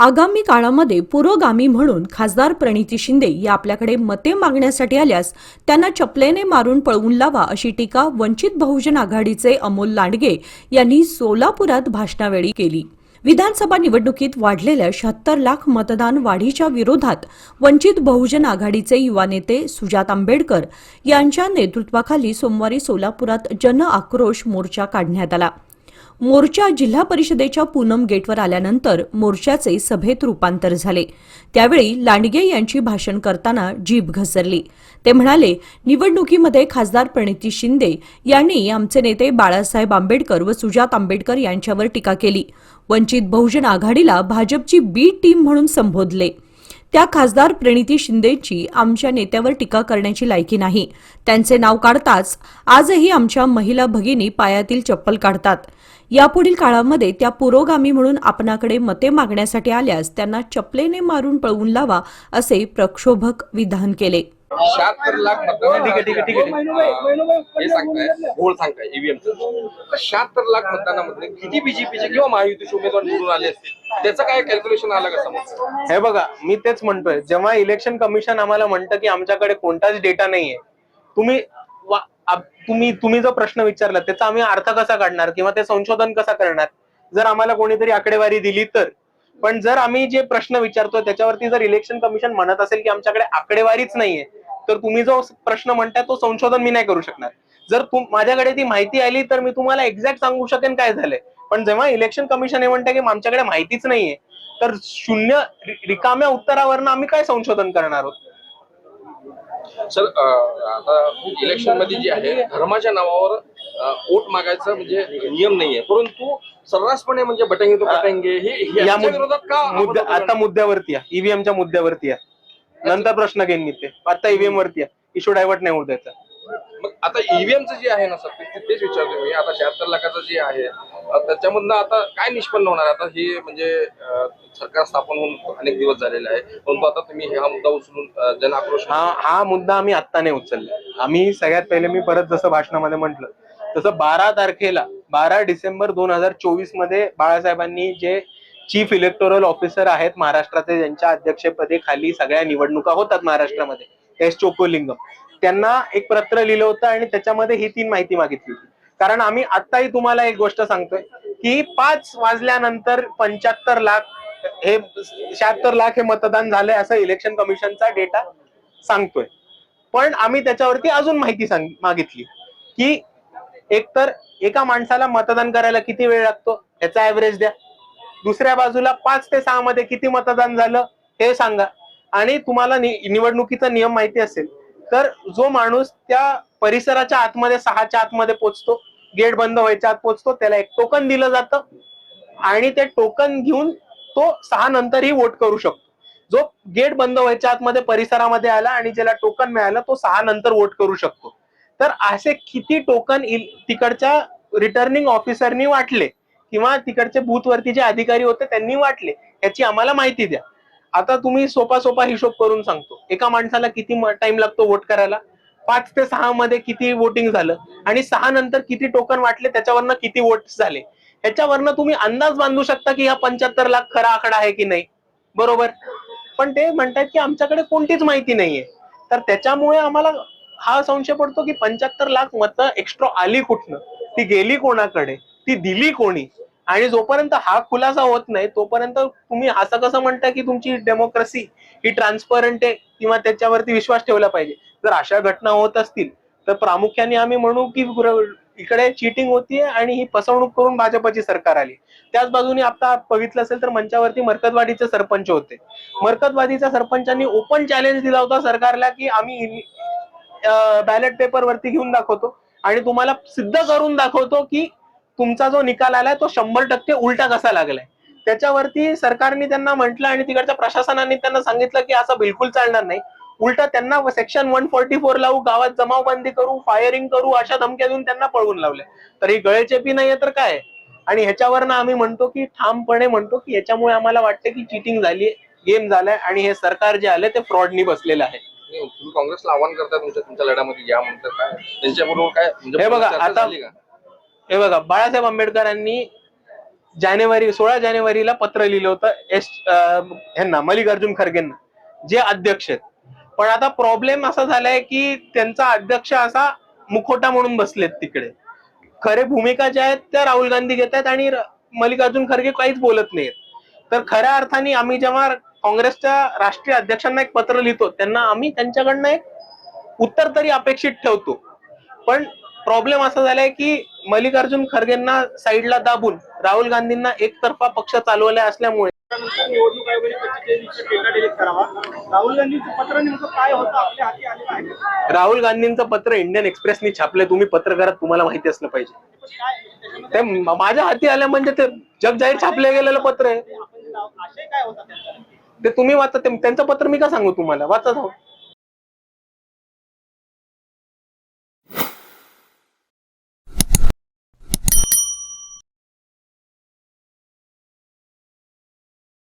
आगामी काळामध्ये पुरोगामी म्हणून खासदार प्रणिती शिंदे या आपल्याकडे मते मागण्यासाठी आल्यास त्यांना चपलेने मारून पळवून लावा अशी टीका वंचित बहुजन आघाडीचे अमोल लांडगे यांनी सोलापुरात भाषणावेळी केली. विधानसभा निवडणुकीत वाढलेल्या शहात्तर लाख मतदान वाढीच्या विरोधात वंचित बहुजन आघाडीचे युवा नेते सुजात आंबेडकर यांच्या नेतृत्वाखाली सोमवारी सोलापुरात जन आक्रोश मोर्चा काढण्यात आला. मोर्चा जिल्हा परिषदेच्या पूनम गेटवर आल्यानंतर मोर्चाचे सभेत रूपांतर झाले. त्यावेळी लांडगे यांची भाषण करताना जीभ घसरली. ते म्हणाले निवडणुकीमध्ये खासदार प्रणिती शिंदे यांनी आमचे नेते बाळासाहेब आंबेडकर व सुजात आंबेडकर यांच्यावर टीका केली. वंचित बहुजन आघाडीला भाजपची बी टीम म्हणून संबोधले. त्या खासदार प्रणिती शिंदेची आमच्या नेत्यावर टीका करण्याची लायकी नाही. त्यांचे नाव काढताच आजही आमच्या महिला भगिनी पायातील चप्पल काढतात. यापुढील काळामध्ये त्या पुरोगामी म्हणून आपणाकडे मते मागण्यासाठी आल्यास त्यांना चपलेने मारून पळवून लावा असे प्रक्षोभक विधान केले. शहात्तर लाख मतदान ठीक आहे, ठीक आहे, ठीक आहे. हे सांगताय. गोळ सांगताय ईव्हीएम शहात्तर लाख मतदानामध्ये किती बीजेपीचे किंवा महायुतीचे उमेदवार निवडून आले असतील? त्याचं काय कॅल्क्युलेशन आलं का समज हे बघा मी तेच म्हणतोय. जेव्हा इलेक्शन कमिशन आम्हाला म्हणतं की आमच्याकडे कोणताच डेटा नाहीये तुम्ही तुम्ही तुम्ही जो प्रश्न विचारला त्याचा आम्ही अर्थ कसा काढणार किंवा ते संशोधन कसा करणार? जर आम्हाला कोणीतरी आकडेवारी दिली तर पण जर आम्ही जे प्रश्न विचारतोय त्याच्यावरती जर इलेक्शन कमिशन म्हणत असेल की आमच्याकडे आकडेवारीच नाहीये तर तुम्ही जो प्रश्न म्हणताय तो संशोधन मी नाही करू शकणार. जर माझ्याकडे ती माहिती आली तर मी तुम्हाला एक्झॅक्ट सांगू शकेन काय झालंय. पण जेव्हा इलेक्शन कमिशन हे म्हणते की आमच्याकडे माहितीच नाहीये तर शून्य रिकाम्या उत्तरावरनं आम्ही काय संशोधन करणार आहोत? सर आता इलेक्शनमध्ये जे आहे धर्माच्या नावावर वोट मागायचं म्हणजे नियम नाहीये. परंतु सर्रासपणे म्हणजे बटंगे तो पटंगे हे या याच्या मुद्द- विरोधात का मुद्दा आता मुद्द्यावरती या. ईव्हीएमच्या मुद्द्यावरती या. नंतर प्रश्न घेईन मी ते. आता ईव्हीएम वरती या. इशू डायव्हर्ट नाही होत द्यायचा. मग आता ईव्हीएमचं जे आहे ना सर ते- तेच विचारतो मी. आता शहात्तर लाखाचं जे आहे अं, त्याच्यामधनं आता काय निष्पन्न होणार? आता हे म्हणजे अं, सरकार स्थापन होऊन अनेक दिवस झालेले आहे. परंतु आता तुम्ही हा मुद्दा उचलून अं, जन आक्रोश हा हा मुद्दा आम्ही आत्ता नाही उचलला. आम्ही सगळ्यात पहिले मी परत जसं भाषणामध्ये म्हटलं तसं बारा तारखेला बारा डिसेंबर दोन हजार चोवीसमध्ये बाळासाहेबांनी जे चीफ इलेक्टोरल ऑफिसर आहेत महाराष्ट्राचे ज्यांच्या अध्यक्षपदी खाली सगळ्या निवडणुका होतात महाराष्ट्रामध्ये एस चोकोलिंगम. त्यांना एक पत्र लिहिलं होतं आणि त्याच्यामध्ये ही तीन माहिती मागितली होती. कारण आम्ही आत्ताही तुम्हाला एक गोष्ट सांगतोय की पाच वाजल्यानंतर पंच्याहत्तर लाख हे शहात्तर लाख हे मतदान झालंय असं इलेक्शन कमिशनचा डेटा सांगतोय. पण आम्ही त्याच्यावरती अजून माहिती सांग मागितली की एकतर एका माणसाला मतदान करायला किती वेळ लागतो याचा ऍव्हरेज द्या. दुसऱ्या बाजूला पाच ते सहा मध्ये किती मतदान झालं हे सांगा. आणि तुम्हाला नि- निवडणुकीचा नियम माहिती असेल तर जो माणूस त्या परिसराच्या आतमध्ये सहाच्या आतमध्ये पोचतो गेट बंद व्हायच्या आत पोचतो त्याला एक टोकन दिलं जातं. आणि ते टोकन घेऊन तो सहा नंतरही वोट करू शकतो. जो गेट बंद व्हायच्या आतमध्ये परिसरामध्ये आला आणि ज्याला टोकन मिळालं तो सहा नंतर वोट करू शकतो. तर असे किती टोकन तिकडच्या रिटर्निंग ऑफिसरनी वाटले किंवा तिकडचे बूथवरती जे अधिकारी होते त्यांनी वाटले याची आम्हाला माहिती द्या. आता तुम्ही सोपा सोपा हिशोब करून सांगतो. एका माणसाला किती टाइम लागतो वोट करायला? पाच ते सहा मध्ये किती वोटिंग झालं? आणि सहा नंतर किती टोकन वाटले? त्याच्यावरनं किती वोट झाले? ह्याच्यावरनं तुम्ही अंदाज बांधू शकता की हा पंच्याहत्तर लाख खरा आकडा आहे की नाही? बरोबर? पण ते म्हणतात की आमच्याकडे कोणतीच माहिती नाहीये. तर त्याच्यामुळे आम्हाला हा संशय पडतो की पंच्याहत्तर लाख मतं एक्स्ट्रा आली कुठनं? ती गेली कोणाकडे? ती दिली कोणी? आणि जोपर्यंत हा खुलासा होत नाही तोपर्यंत तुम्ही असं कसं म्हणता की तुमची डेमोक्रेसी ही ट्रान्सपरंट आहे किंवा त्याच्यावरती विश्वास ठेवला पाहिजे? जर अशा घटना होत असतील तर प्रामुख्याने आम्ही म्हणू की इकडे चिटिंग होतीये आणि ही फसवणूक करून भाजपची सरकार आली. त्याच बाजूने आता बघितलं असेल तर मंचावरती मरकतवाडीचे सरपंच होते. मरकतवाडीच्या सरपंचांनी ओपन चॅलेंज दिला होता सरकारला की आम्ही बॅलेट पेपर वरती घेऊन दाखवतो. आणि तुम्हाला सिद्ध करून दाखवतो की तुमचा जो निकाल आलाय तो शंभर टक्के उलटा कसा लागलाय. त्याच्यावरती सरकारने त्यांना म्हटलं आणि तिकडच्या प्रशासनाने त्यांना सांगितलं की असं बिलकुल चालणार नाही. उलट त्यांना सेक्शन वन फोर्टी फोर लावू गावात जमावबंदी करू फायरिंग करू अशा धमक्या देऊन त्यांना पळवून लावले तर ही गळेचेपी नाहीये तर काय? आणि ह्याच्यावरनं आम्ही म्हणतो की ठामपणे म्हणतो की याच्यामुळे आम्हाला वाटतं की चिटिंग झाली गेम झालाय आणि हे सरकार जे आले ते फ्रॉडनी बसलेलं आहे. तुम्ही काँग्रेसला आव्हान करताय तुमच्या तुमच्या लढ्यामध्ये या म्हणतात काय? त्यांच्याबरोबर काय? म्हणजे हे बघा, चर्चा आता- झाली का? हे बघा बाळासाहेब आंबेडकरांनी जानेवारी सोळा जानेवारीला पत्र लिहिलं होतं एस अं, ह्यांना मल्लिकार्जुन खरगेंना जे अध्यक्ष आहेत. पण आता प्रॉब्लेम असा झालाय की त्यांचा अध्यक्ष असा मुखोटा म्हणून बसलेत तिकडे. खरे भूमिका ज्या आहेत त्या राहुल गांधी घेत आहेत आणि र- मल्लिकार्जुन खरगे काहीच बोलत नाहीत. तर खऱ्या अर्थाने आम्ही जेव्हा काँग्रेसच्या राष्ट्रीय अध्यक्षांना एक पत्र लिहितो. त्यांना आम्ही त्यांच्याकडनं एक उत्तर तरी अपेक्षित ठेवतो. पण प्रॉब्लेम असा झालाय की मल्लिकार्जुन खरगेंना साईडला दाबून राहुल गांधींना एकतर्फा पक्ष चालवल्या असल्यामुळे निवडणूक आयोगाने राहुल गांधींचं पत्र इंडियन एक्सप्रेसनी छापले तुम्ही पत्रकारात तुम्हाला माहिती असलं पाहिजे. ते माझ्या हाती आलं म्हणजे ते जग जाहीर छापलं गेलेलं पत्र आहे. ते तुम्ही वाचा त्यांचं पत्र मी का सांगू तुम्हाला? वाचा जाऊ